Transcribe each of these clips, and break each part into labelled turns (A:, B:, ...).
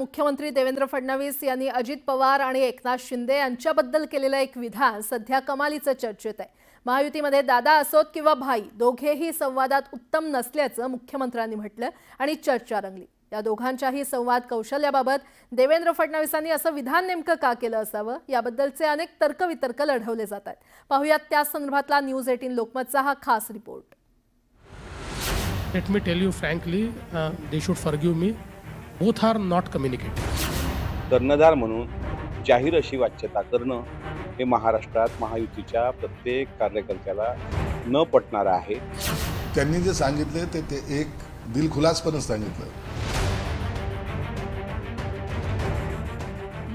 A: मुख्यमंत्री देवेंद्र फडणवीस यांनी अजित पवार आणि एकनाथ शिंदे यांच्याबद्दल केलेलं एक विधान सध्या कमालीचं चर्चेत आहे महायुतीमध्ये दादा असोत किंवा भाई दोघेही संवादात उत्तम नसल्याचं मुख्यमंत्र्यांनी म्हटलं आणि चर्चा रंगली या दोघांच्याही संवाद कौशल्याबाबत देवेंद्र फडणवीसांनी असं विधान नेमकं का केलं असावं याबद्दलचे अनेक तर्कवितर्क लढवले जात आहेत पाहूयात त्या संदर्भातला न्यूज एटीन लोकमतचा हा खास report
B: let me tell you frankly they should me both are not communicate
C: कर्णधार म्हणून जाहीर अशी वाच्यता करणं हे महाराष्ट्रात महायुतीच्या प्रत्येक कार्यकर्त्याला न पटणार आहे
D: त्यांनी जे सांगितलं ते ते एक दिलखुलासपणे सांगितलं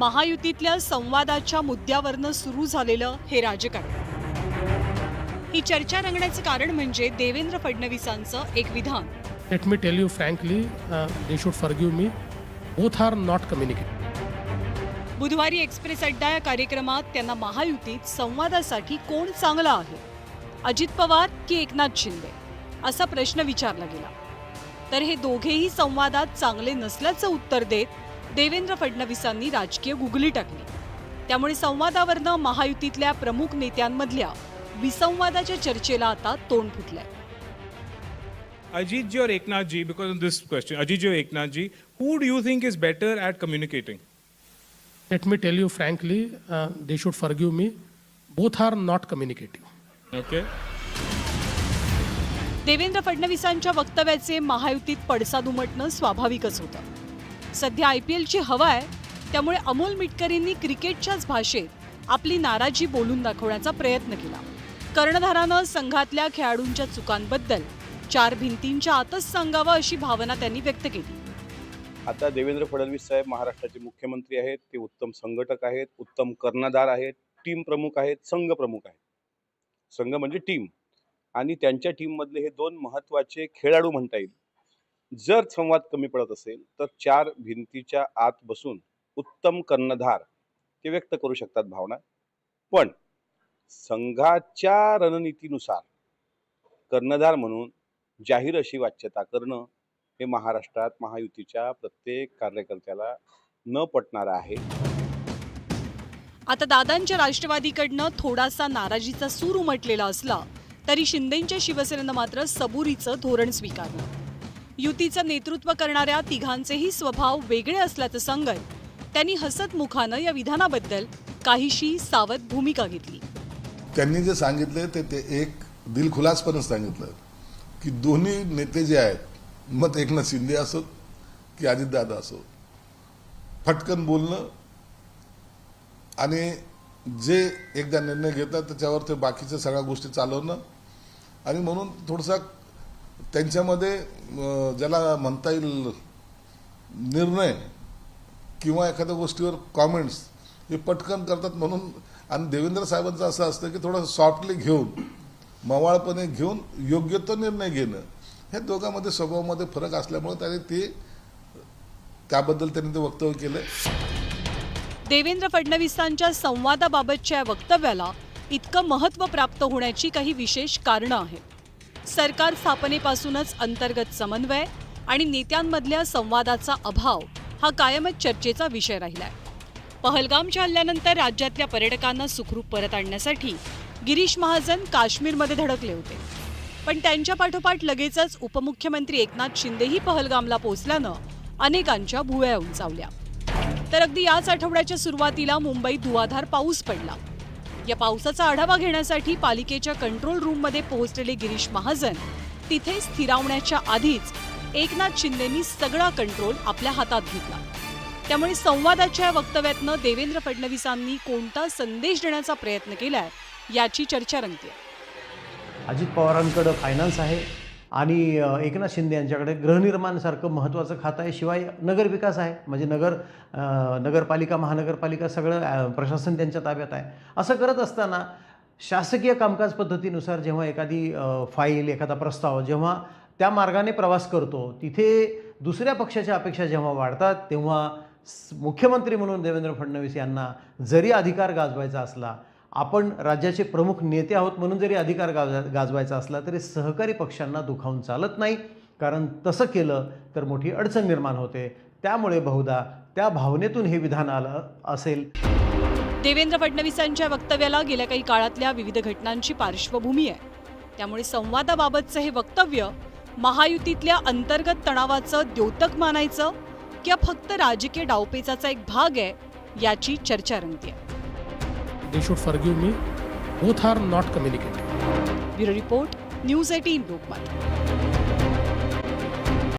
E: महायुतीतल्या संवादाच्या मुद्द्यावरनं सुरू झालेलं हे राजकारण ही चर्चा रंगण्याचं कारण म्हणजे देवेंद्र फडणवीसांचं एक विधान
B: let me tell you frankly, uh, they should forgive me. Both are not communicating.
E: बुधवारी एक्सप्रेस अड्डा या कार्यक्रमात त्यांना महायुतीत संवादासाठी कोण चांगला आहे अजित पवार की एकनाथ शिंदे असा प्रश्न विचारला गेला तर हे दोघेही संवादात चांगले नसल्याचं उत्तर देत देवेंद्र फडणवीसांनी राजकीय गुगली टाकली त्यामुळे संवादावरनं महायुतीतल्या प्रमुख नेत्यांमधल्या विसंवादाच्या चर्चेला आता तोंड फुटलंय
F: Ajitji or Eknathji, because of this question, Ajitji or Eknathji, who do you think is better at communicating?
B: Let me tell you frankly, uh, they should forgive me. Both are not communicative.
F: Okay.
E: Devendra फडणवीसांच्या वक्तव्याचे महायुतीत पडसाद उमटणं स्वाभाविकच होतं सध्या I P एलची हवा आहे त्यामुळे अमोल मिटकरींनी क्रिकेटच्याच भाषेत आपली नाराजी बोलून दाखवण्याचा प्रयत्न केला कर्णधारानं संघातल्या खेळाडूंच्या चुकांबद्दल चार भिंतींच्या आतच सांगावा अशी भावना त्यांनी व्यक्त केली
C: आता देवेंद्र फडणवीस साहेब महाराष्ट्राचे मुख्यमंत्री आहेत ते उत्तम संघटक आहेत उत्तम कर्णधार आहेत टीम प्रमुख आहेत संघ प्रमुख आहेत संघ म्हणजे टीम आणि त्यांच्या टीममधले हे दोन महत्त्वाचे खेळाडू म्हणता येईल जर संवाद कमी पडत असेल तर चार भिंतीच्या आत बसून उत्तम कर्णधार ते व्यक्त करू शकतात भावना पण संघाच्या रणनीतीनुसार कर्णधार म्हणून जाहीर अशी वाच्यता करणं हे महाराष्ट्रात महायुतीच्या प्रत्येक कार्यकर्त्याला न पटणार आहे
E: आता दादांच्या राष्ट्रवादीकडनं थोडासा नाराजीचा सूर उमटलेला असला तरी शिंदेंच्या शिवसेनेनं मात्र सबुरीचं धोरण स्वीकारलं युतीचं नेतृत्व करणाऱ्या तिघांचेही स्वभाव वेगळे असल्याचं सांगत त्यांनी हसत मुखानं या विधानाबद्दल काहीशी सावध भूमिका घेतली
D: त्यांनी जे सांगितलं ते, ते एक दिलखुलासपणे सांगितलं की दोन्ही नेते जे आहेत मग एकनाथ शिंदे असोत की अजितदादा असो फटकन बोलणं आणि जे एकदा निर्णय घेतात त्याच्यावर ते बाकीच्या सगळ्या गोष्टी चालवणं आणि म्हणून थोडसा त्यांच्यामध्ये ज्याला म्हणता येईल निर्णय किंवा एखाद्या गोष्टीवर कॉमेंट्स हे पटकन करतात म्हणून आणि देवेंद्र साहेबांचं असं असतं की थोडं सॉफ्टली घेऊन मवाळपणे घेऊन योग्य तो निर्णय घेणं हे दोघांमध्ये स्वभावामध्ये फरक असल्यामुळे त्याने ते त्याबद्दल त्यांनी ते वक्तव्य केलं
E: देवेंद्र फडणवीसांच्या संवादाबाबतच्या वक्तव्याला इतकं महत्त्व प्राप्त होण्याची काही विशेष कारणं आहेत सरकार स्थापनेपासूनच अंतर्गत समन्वय आणि नेत्यांमधल्या संवादाचा अभाव हा कायमच चर्चेचा विषय राहिला आहे पहलगामच्या हल्ल्यानंतर राज्यातल्या पर्यटकांना सुखरूप परत आणण्यासाठी गिरीश महाजन काश्मीरमध्ये धडकले होते पण त्यांच्या पाठोपाठ लगेचच उपमुख्यमंत्री एकनाथ शिंदेही पहलगामला पोहोचल्यानं अनेकांच्या भुव्या उंचावल्या तर अगदी याच आठवड्याच्या सुरुवातीला मुंबईत धुवाधार पाऊस पडला या पावसाचा आढावा घेण्यासाठी पालिकेच्या कंट्रोल रूममध्ये पोहोचलेले गिरीश महाजन तिथे स्थिरावण्याच्या आधीच एकनाथ शिंदेनी सगळा कंट्रोल आपल्या हातात घेतला त्यामुळे संवादाच्या वक्तव्यातनं देवेंद्र फडणवीसांनी कोणता संदेश देण्याचा प्रयत्न केलाय याची चर्चा रंगते
G: अजित पवारांकडं फायनान्स आहे आणि एकनाथ शिंदे यांच्याकडे गृहनिर्माणसारखं महत्त्वाचं खातं आहे शिवाय नगरविकास आहे म्हणजे नगर नगरपालिका महानगरपालिका सगळं प्रशासन त्यांच्या ताब्यात आहे असं करत असताना शासकीय कामकाज पद्धतीनुसार जेव्हा एखादी फाईल एखादा प्रस्ताव जेव्हा त्या मार्गाने प्रवास करतो तिथे दुसऱ्या पक्षाच्या अपेक्षा जेव्हा वाढतात तेव्हा मुख्यमंत्री म्हणून देवेंद्र फडणवीस यांना जरी अधिकार गाजवायचा असला आपण राज्याचे प्रमुख नेते आहोत म्हणून जरी अधिकार गाज गाजवायचा असला तरी सहकारी पक्षांना दुखावून चालत नाही कारण तसं केलं तर मोठी अडचण निर्माण होते त्यामुळे बहुधा त्या भावनेतून हे विधान आलं असेल
E: देवेंद्र फडणवीसांच्या वक्तव्याला गेल्या काही काळातल्या विविध घटनांची पार्श्वभूमी आहे त्यामुळे संवादाबाबतचं हे वक्तव्य महायुतीतल्या अंतर्गत तणावाचं द्योतक मानायचं किंवा फक्त राजकीय डावपेचाचा एक भाग आहे याची चर्चा रंगते
B: They should forgive me. Both are not communicating.
E: Bureau Report, News 18 Lokmat.